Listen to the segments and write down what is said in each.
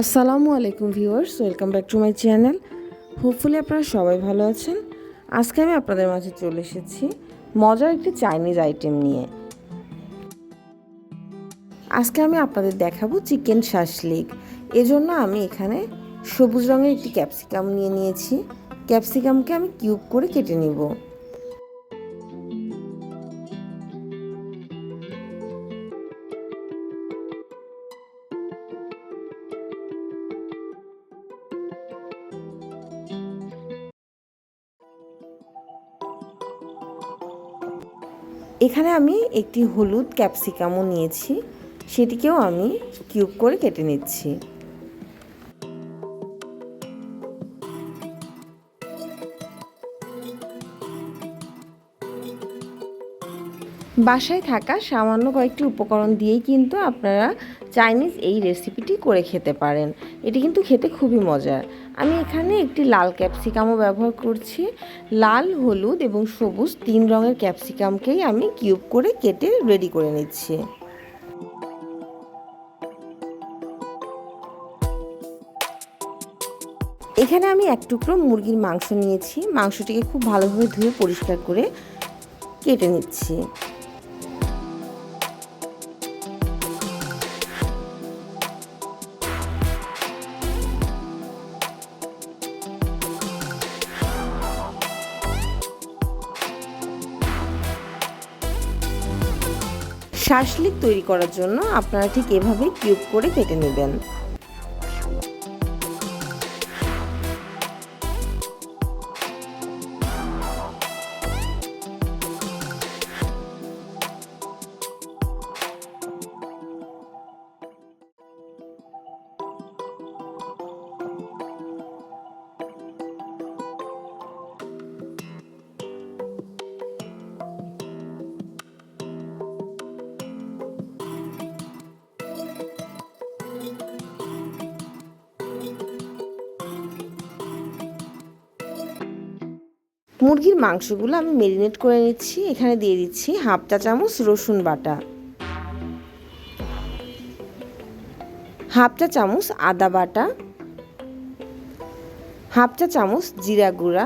আসসালামু আলাইকুম viewers, welcome back to my channel. Hopefully আপনারা সবাই ভালো আছেন। আজকে আমি আপনাদের মাঝে চলে এসেছি মজার একটি চাইনিজ আইটেম নিয়ে। আজকে আমি আপনাদের দেখাবো চিকেন শাসলিক। এজন্য আমি এখানে সবুজ রঙের একটি ক্যাপসিকাম নিয়ে নিয়েছি। ক্যাপসিকামকে আমি কিউব করে কেটে নিব। এখানে আমি একটি হলুদ ক্যাপসিকামও নিয়েছি সেটিকেও আমি কিউব করে কেটে নিচ্ছি। বাসায় থাকা সামান্য কয়েকটি উপকরণ দিয়েই কিন্তু আপনারা চাইনিজ এই রেসিপিটি করে খেতে পারেন। এটি কিন্তু খেতে খুবই মজার। আমি এখানে একটি লাল ক্যাপসিকামও ব্যবহার করছি। লাল, হলুদ এবং সবুজ তিন রঙের ক্যাপসিকামকেই আমি কিউব করে কেটে রেডি করে নিচ্ছি। এখানে আমি এক টুকরো মুরগির মাংস নিয়েছি। মাংসটিকে খুব ভালোভাবে ধুয়ে পরিষ্কার করে কেটে নিচ্ছি। শাসলিক তৈরি করার জন্য আপনারা ঠিক এভাবেই কিউব করে কেটে নেবেন। মুরগির মাংসগুলো আমি মেরিনেট করে নিচ্ছি। এখানে দিয়ে দিচ্ছি হাফ চা চামচ রসুন বাটা। হাফ চা চামচ আদা বাটা। হাফ চা চামচ জিরা গুঁড়া।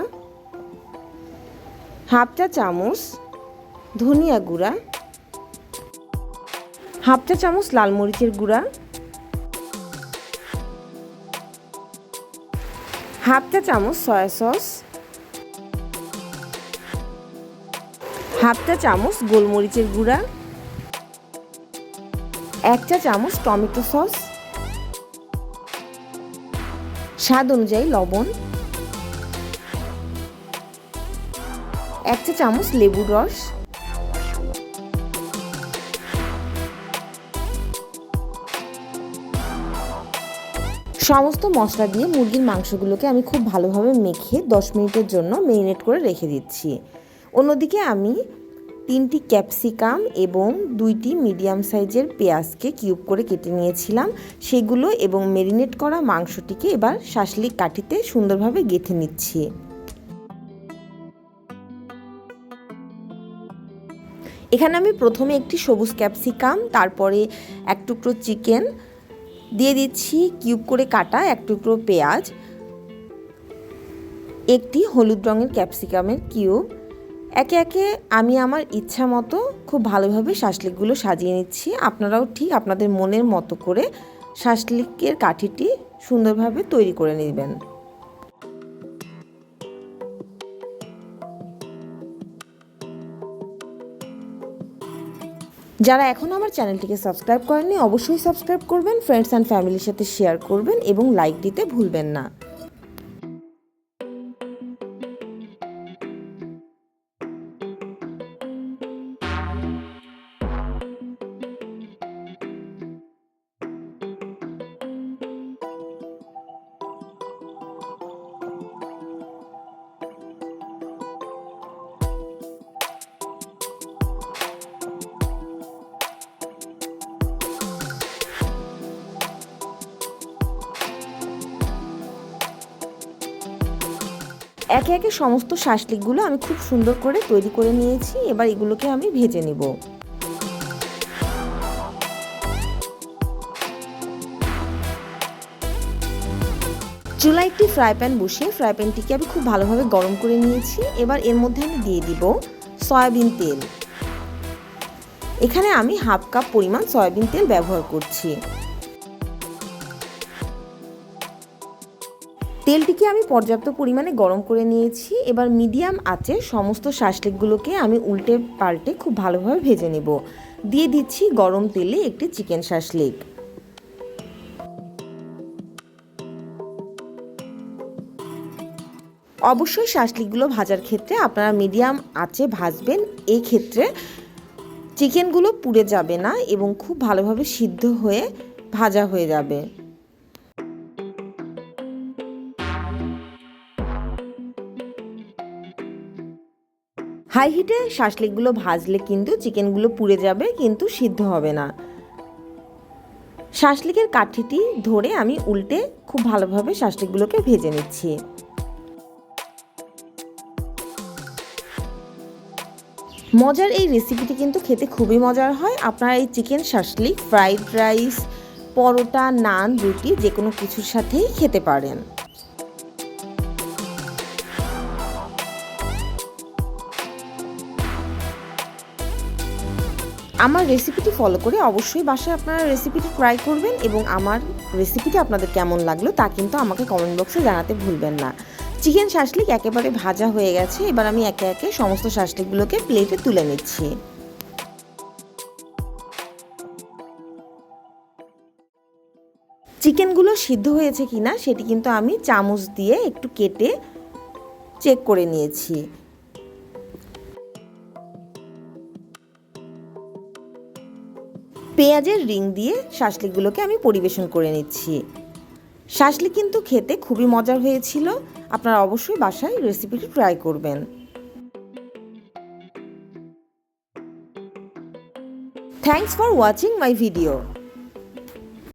হাফ চা চামচ ধনিয়া গুঁড়া। হাফ চা চামচ লাল মরিচের গুঁড়া। হাফ চা চামচ সয়া সস। হাফ চা চামচ গোলমরিচের গুঁড়া, এক চা চামচ টমেটো সস, স্বাদ অনুযায়ী লবণ, এক চা চামচ লেবুর রস, সমস্ত মশলা দিয়ে মুরগির মাংসগুলোকে আমি খুব ভালোভাবে মেখে দশ মিনিটের জন্য মেরিনেট করে রেখে দিচ্ছি। অন্যদিকে আমি তিনটি ক্যাপসিকাম এবং দুইটি মিডিয়াম সাইজের পেঁয়াজকে কিউব করে কেটে নিয়েছিলাম। সেগুলো এবং মেরিনেট করা মাংসটিকে এবার শাসলিক কাঠিতে সুন্দরভাবে গেঁথে নিচ্ছি। এখানে আমি প্রথমে একটি সবুজ ক্যাপসিকাম, তারপরে এক টুকরো চিকেন দিয়ে দিচ্ছি, কিউব করে কাটা এক টুকরো পেঁয়াজ, একটি হলুদ রঙের ক্যাপসিকামের কিউব একে একে আমি আমার ইচ্ছা মতো খুব ভালোভাবে শাসলিকগুলো সাজিয়ে নিচ্ছি। আপনারাও ঠিক আপনাদের মনের মতো করে শাসলিকের কাঠিটি সুন্দরভাবে তৈরি করে নেবেন। যারা এখনও আমার চ্যানেলটিকে সাবস্ক্রাইব করেননি, অবশ্যই সাবস্ক্রাইব করবেন ফ্রেন্ডস অ্যান্ড ফ্যামিলির সাথে শেয়ার করবেন এবং লাইক দিতে ভুলবেন না। একে একে সমস্ত শাসলিকগুলো আমি খুব সুন্দর করে তৈরি করে নিয়েছি। এবার এগুলোকে আমি ভেজে নিব। চুলা একটি ফ্রাই প্যান বসিয়ে ফ্রাই প্যানটিকে আমি খুব ভালোভাবে গরম করে নিয়েছি। এবার এর মধ্যে আমি দিয়ে দিব সয়াবিন তেল। এখানে আমি হাফ কাপ পরিমাণ সয়াবিন তেল ব্যবহার করছি। তেলটিকে আমি পর্যাপ্ত পরিমাণে গরম করে নিয়েছি। এবার মিডিয়াম আঁচে সমস্ত শাসলিকগুলোকে আমি উল্টে পাল্টে খুব ভালোভাবে ভেজে নেব। দিয়ে দিচ্ছি গরম তেলে একটি চিকেন শাসলিক। অবশ্যই শাসলিকগুলো ভাজার ক্ষেত্রে আপনারা মিডিয়াম আঁচে ভাজবেন। এই ক্ষেত্রে চিকেনগুলো পুড়ে যাবে না এবং খুব ভালোভাবে সিদ্ধ হয়ে ভাজা হয়ে যাবে। হাই হিটে শাসলিকগুলো ভাজলে কিন্তু চিকেনগুলো পুড়ে যাবে, কিন্তু সিদ্ধ হবে না। শাসলিকের কাঠিটি ধরে আমি উল্টে খুব ভালোভাবে শাসলিকগুলোকে ভেজে নিচ্ছি। মজার এই রেসিপিটি কিন্তু খেতে খুবই মজার হয়। আপনারা এই chicken shashlik fried rice, paratha, naan, রুটি যে কোনো কিছুর সাথেই খেতে পারেন। আমার রেসিপিটি ফলো করে অবশ্যই বাসায় আপনারা রেসিপিটি ট্রাই করবেন এবং আমার রেসিপিটি আপনাদের কেমন লাগল তা কিন্তু আমাকে কমেন্ট বক্সে জানাতে ভুলবেন না। চিকেন শাসলিক একেবারে ভাজা হয়ে গেছে, এবার আমি একে একে সমস্ত শাসলিকগুলোকে প্লেটে তুলে নিচ্ছি। চিকেনগুলো সিদ্ধ হয়েছে কিনা সেটি কিন্তু আমি চামচ দিয়ে একটু কেটে চেক করে নিয়েছি। পেঁয়াজের রিং দিয়ে শাসলিকগুলোকে আমি পরিবেশন করে নিচ্ছি। শাসলি কিন্তু খেতে খুবই মজার হয়েছিল। আপনারা অবশ্যই বাসায় রেসিপিটি ট্রাই করবেন। Thanks for watching my video.